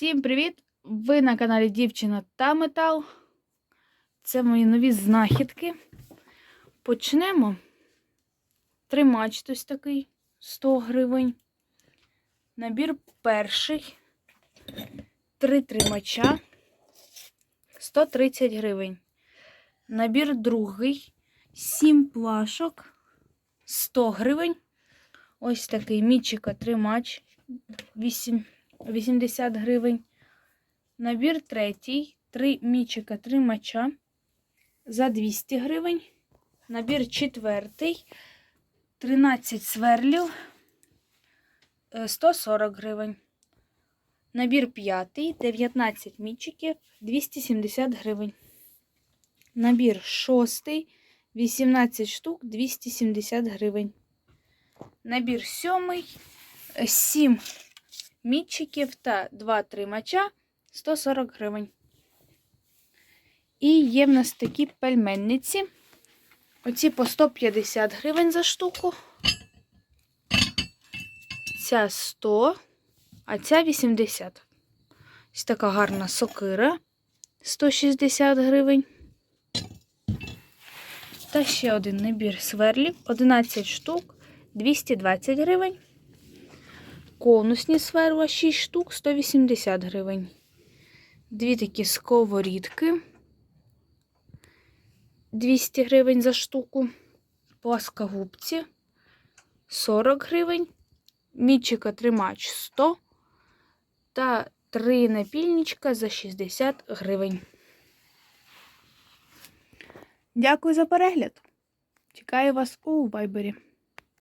Всім привіт! Ви на каналі Дівчина та Метал. Це мої нові знахідки. Почнемо. Тримач ось такий 100 гривень. Набір перший. Три тримача 130 гривень. Набір другий. 7 плашок 100 гривень. Ось такий мічика тримач 8 80 гривень. Набір третій. 3 мічика тримача за 200 гривень. Набір четвертий. 13 сверлів е, 140 гривень. Набір п'ятий. 19 мічиків 270 гривень. Набір шостий. 18 штук 270 гривень. Набір сьомий. 7 мітчиків та 2 тримача 140 гривень. І є в нас такі пельменниці. Оці по 150 гривень за штуку. Ця 100, а ця 80. Ось така гарна сокира 160 гривень. Та ще один набір сверлів 11 штук 220 гривень. Конусні сверла 6 штук 180 гривень. Дві такі сковорідки 200 гривень за штуку. Пласкогубці 40 гривень. Мічика тримач 100 та три напільничка за 60 гривень. Дякую за перегляд. Чекаю вас у вайбері.